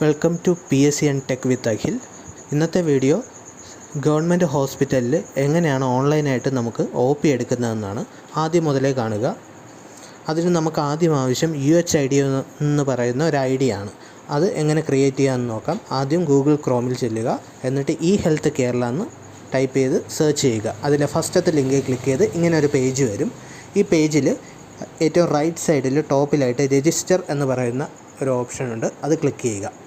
Welcome to P S C and tech with Akhil ഇന്നത്തെ video government ഹോസ്പിറ്റലിൽ എങ്ങനെയാണ് ഓൺലൈനായിട്ട് നമുക്ക് ഒ പി എടുക്കുന്നതെന്നാണ് ആദ്യം മുതലേ കാണുക. അതിന് നമുക്ക് ആദ്യം ആവശ്യം യു എച്ച് ഐ ഡി എന്ന് പറയുന്ന ഒരു ഐ ഡി ആണ്. അത് എങ്ങനെ ക്രിയേറ്റ് ചെയ്യാമെന്ന് നോക്കാം. ആദ്യം ഗൂഗിൾ ക്രോമിൽ ചെല്ലുക. എന്നിട്ട് ഇ ഹെൽത്ത് കേരള എന്ന് ടൈപ്പ് ചെയ്ത് സെർച്ച് ചെയ്യുക. അതിലെ ഫസ്റ്റത്തെ ലിങ്കിൽ ക്ലിക്ക് ചെയ്ത് ഇങ്ങനെ ഒരു പേജ് വരും. ഈ പേജിൽ ഏറ്റവും റൈറ്റ് സൈഡിൽ ടോപ്പിലായിട്ട് രജിസ്റ്റർ എന്ന് പറയുന്ന ഒരു ഓപ്ഷൻ ഉണ്ട്. അത് ക്ലിക്ക് ചെയ്യുക.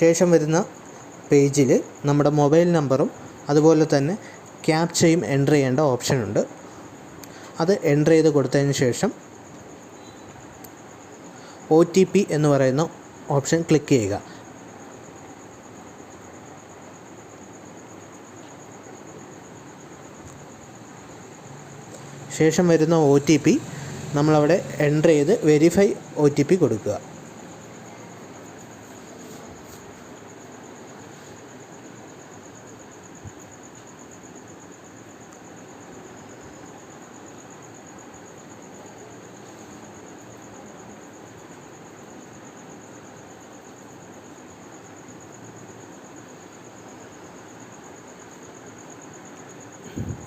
ശേഷം വരുന്ന പേജിൽ നമ്മുടെ മൊബൈൽ നമ്പറും അതുപോലെ തന്നെ ക്യാപ്ചയും എന്റർ ചെയ്യേണ്ട ഓപ്ഷൻ ഉണ്ട്. അത് എന്റർ ചെയ്ത് കൊടുത്തതിന് ശേഷം ഒ ടി പി എന്ന് പറയുന്ന ഓപ്ഷൻ ക്ലിക്ക് ചെയ്യുക. ശേഷം വരുന്ന ഒ ടി പി നമ്മളവിടെ എന്റർ ചെയ്ത് വെരിഫൈ ഒ ടി പി കൊടുക്കുക.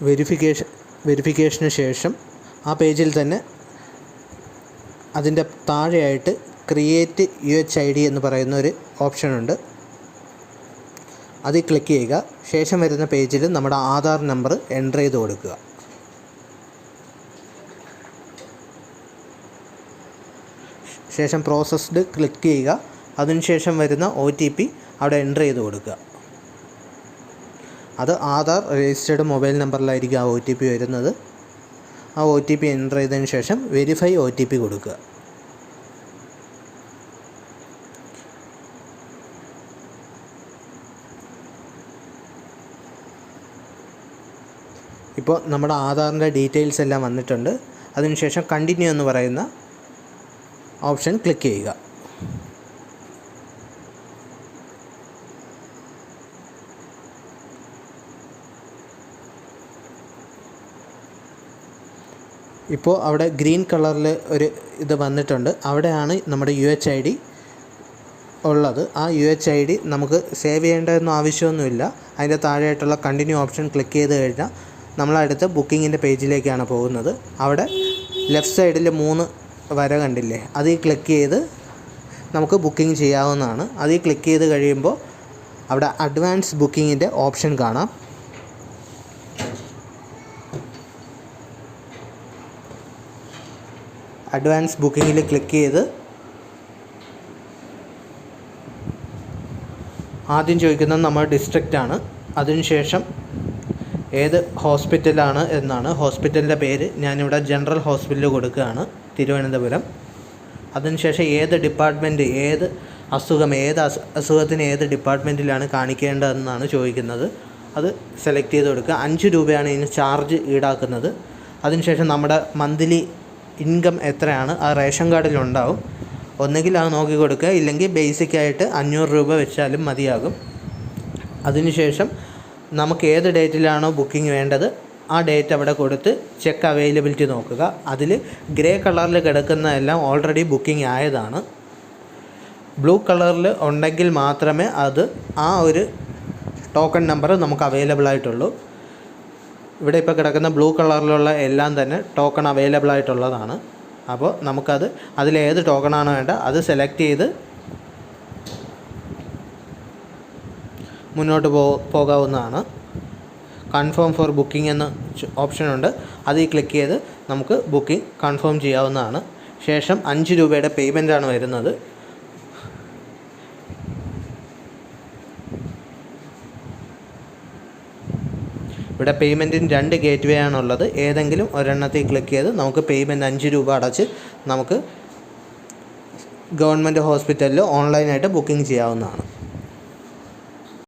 വെരിഫിക്കേഷൻ വെരിഫിക്കേഷന് ശേഷം ആ പേജിൽ തന്നെ അതിന്റെ താഴെയായിട്ട് create U H I D എന്ന് പറയുന്ന ഒരു ഓപ്ഷനുണ്ട് അതിൽ ക്ലിക്ക് ചെയ്യുക. ശേഷം വരുന്ന പേജിൽ നമ്മുടെ ആധാർ നമ്പർ എന്റർ ചെയ്ത് കൊടുക്കുക. ശേഷം പ്രോസസ്ഡ് ക്ലിക്ക് ചെയ്യുക. അതിനുശേഷം വരുന്ന ഒ ടി പി അവിടെ എന്റർ ചെയ്ത് കൊടുക്കുക. അത് ആധാർ രജിസ്റ്റേർഡ് മൊബൈൽ നമ്പറിലായിരിക്കും ആ ഒ ടി പി വരുന്നത്. ആ ഒ ടി പി എന്റർ ചെയ്തതിന് ശേഷം വെരിഫൈ ഒ ടി പി കൊടുക്കുക. ഇപ്പോൾ നമ്മുടെ ആധാറിന്റെ ഡീറ്റെയിൽസ് എല്ലാം വന്നിട്ടുണ്ട്. അതിനുശേഷം കണ്ടിന്യൂ എന്ന് പറയുന്ന ഓപ്ഷൻ ക്ലിക്ക് ചെയ്യുക. ഇപ്പോൾ അവിടെ ഗ്രീൻ കളറിൽ ഒരു ഇത് വന്നിട്ടുണ്ട്. അവിടെയാണ് നമ്മുടെ യു എച്ച് ഐ ഡി ഉള്ളത്. ആ യു എച്ച് ഐ ഡി നമുക്ക് സേവ് ചെയ്യേണ്ടതൊന്നും ആവശ്യമൊന്നുമില്ല. അതിന്റെ താഴെയായിട്ടുള്ള കണ്ടിന്യൂ ഓപ്ഷൻ ക്ലിക്ക് ചെയ്ത് കഴിഞ്ഞാൽ നമ്മളടുത്ത് ബുക്കിങ്ങിന്റെ പേജിലേക്കാണ് പോകുന്നത്. അവിടെ ലെഫ്റ്റ് സൈഡിൽ മൂന്ന് വര കണ്ടില്ലേ? അതിൽ ക്ലിക്ക് ചെയ്ത് നമുക്ക് ബുക്കിംഗ് ചെയ്യാവുന്നതാണ്. അതിൽ ക്ലിക്ക് ചെയ്ത് കഴിയുമ്പോൾ അവിടെ അഡ്വാൻസ് ബുക്കിങ്ങിന്റെ ഓപ്ഷൻ കാണാം. അഡ്വാൻസ് ബുക്കിങ്ങിൽ ക്ലിക്ക് ചെയ്ത് ആദ്യം ചോദിക്കുന്നത് നമ്മൾ ഡിസ്ട്രിക്റ്റ് ആണ്. അതിനുശേഷം ഏത് ഹോസ്പിറ്റലാണ് എന്നാണ്. ഹോസ്പിറ്റലിന്റെ പേര് ഞാനിവിടെ ജനറൽ ഹോസ്പിറ്റൽ കൊടുക്കുകയാണ്. തിരുവനന്തപുരം. അതിനുശേഷം ഏത് ഡിപ്പാർട്ട്മെന്റ് ഏത് അസുഖം ഏത് അസു അസുഖത്തിന് ഏത് ഡിപ്പാർട്ട്മെന്റിലാണ് കാണിക്കേണ്ടതെന്നാണ് ചോദിക്കുന്നത്. അത് സെലക്ട് ചെയ്ത് കൊടുക്കുക. അഞ്ച് രൂപയാണ് ഇതിന് ചാർജ് ഈടാക്കുന്നത്. അതിനുശേഷം നമ്മുടെ മന്ത്ലി ഇൻകം എത്രയാണ്? ആ റേഷൻ കാർഡിലുണ്ടാവും. ഒന്നുകിൽ അത് നോക്കി കൊടുക്കുക ഇല്ലെങ്കിൽ ബേസിക്കായിട്ട് അഞ്ഞൂറ് രൂപ വെച്ചാലും മതിയാകും. അതിനുശേഷം നമുക്ക് ഏത് ഡേറ്റിലാണോ ബുക്കിംഗ് വേണ്ടത് ആ ഡേറ്റ് അവിടെ കൊടുത്ത് ചെക്ക് അവൈലബിലിറ്റി നോക്കുക. അതിൽ ഗ്രേ കളറിൽ കിടക്കുന്നതെല്ലാം ഓൾറെഡി ബുക്കിംഗ് ആയതാണ്. ബ്ലൂ കളറിൽ ഉണ്ടെങ്കിൽ മാത്രമേ അത് ആ ഒരു ടോക്കൺ നമ്പർ നമുക്ക് അവൈലബിൾ ആയിട്ടുള്ളൂ. ഇവിടെ ഇപ്പോൾ കിടക്കുന്ന ബ്ലൂ കളറിലുള്ള എല്ലാം തന്നെ ടോക്കൺ അവൈലബിൾ ആയിട്ടുള്ളതാണ്. അപ്പോൾ നമുക്കത് അതിലേത് ടോക്കണാണ് വേണ്ട അത് സെലക്ട് ചെയ്ത് മുന്നോട്ട് പോ പോകാവുന്നതാണ്. കൺഫേം ഫോർ ബുക്കിംഗ് എന്ന ഓപ്ഷൻ ഉണ്ട്. അതിൽ ക്ലിക്ക് ചെയ്ത് നമുക്ക് ബുക്കിംഗ് കൺഫേം ചെയ്യാവുന്നതാണ്. ശേഷം അഞ്ച് രൂപയുടെ പേയ്മെന്റാണ് വരുന്നത്. ഇവിടെ പേയ്മെന്റിന് രണ്ട് ഗേറ്റ് വേ ആണുള്ളത്. ഏതെങ്കിലും ഒരെണ്ണത്തിൽ ക്ലിക്ക് ചെയ്ത് നമുക്ക് പേയ്മെന്റ് അഞ്ച് രൂപ അടച്ച് നമുക്ക് ഗവൺമെന്റ് ഹോസ്പിറ്റലിൽ ഓൺലൈനായിട്ട് ബുക്കിംഗ് ചെയ്യാവുന്നതാണ്.